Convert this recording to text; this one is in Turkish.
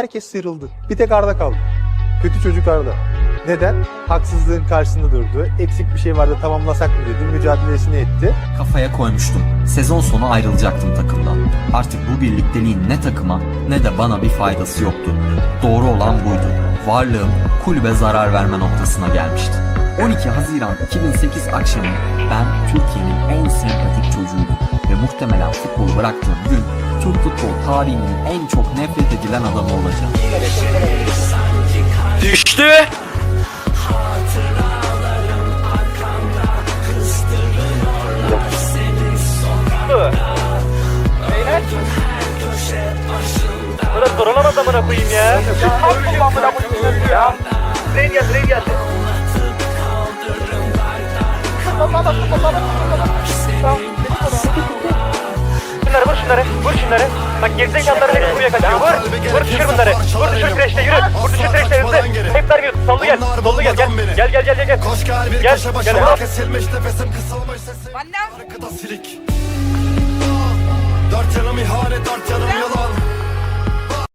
herkes sıyrıldı. Bir tek Arda kaldı. Kötü çocuk Arda. Neden? Haksızlığın karşısında durdu. Eksik bir şey vardı tamamlasak mı dedi. Mücadelesini etti. Kafaya koymuştum. Sezon sonu ayrılacaktım takımdan. Artık bu birlikteliğin ne takıma ne de bana bir faydası yoktu. Doğru olan buydu. Varlığım kulübe zarar verme noktasına gelmişti. 12 Haziran 2008 akşamı ben Türkiye'nin en sempatik çocuğuydum ve muhtemelen futbolu bıraktığım gün Türk futbol tarihinin en çok nefret edilen adamı olacağım. Düştü. Burada durulamaz amına koyayım ya. Ya amına koyayım ya. Raid geldi, raid geldi. Şunları şunları. Bak gerizekalıların hepsi buraya kaçıyor. Vur, vur düşür bunları. Vur düşür kreşte yürü. Vur düşür kreşte hızlı. Hep vermiyor. Sollu gel, sollu gel. Gel, gel, gel, gel, gel. Koş gel bir Gel, gel, kesilmiş nefesim kısılmış sesim. Arkada silik Dört yanım ihanet dört yanım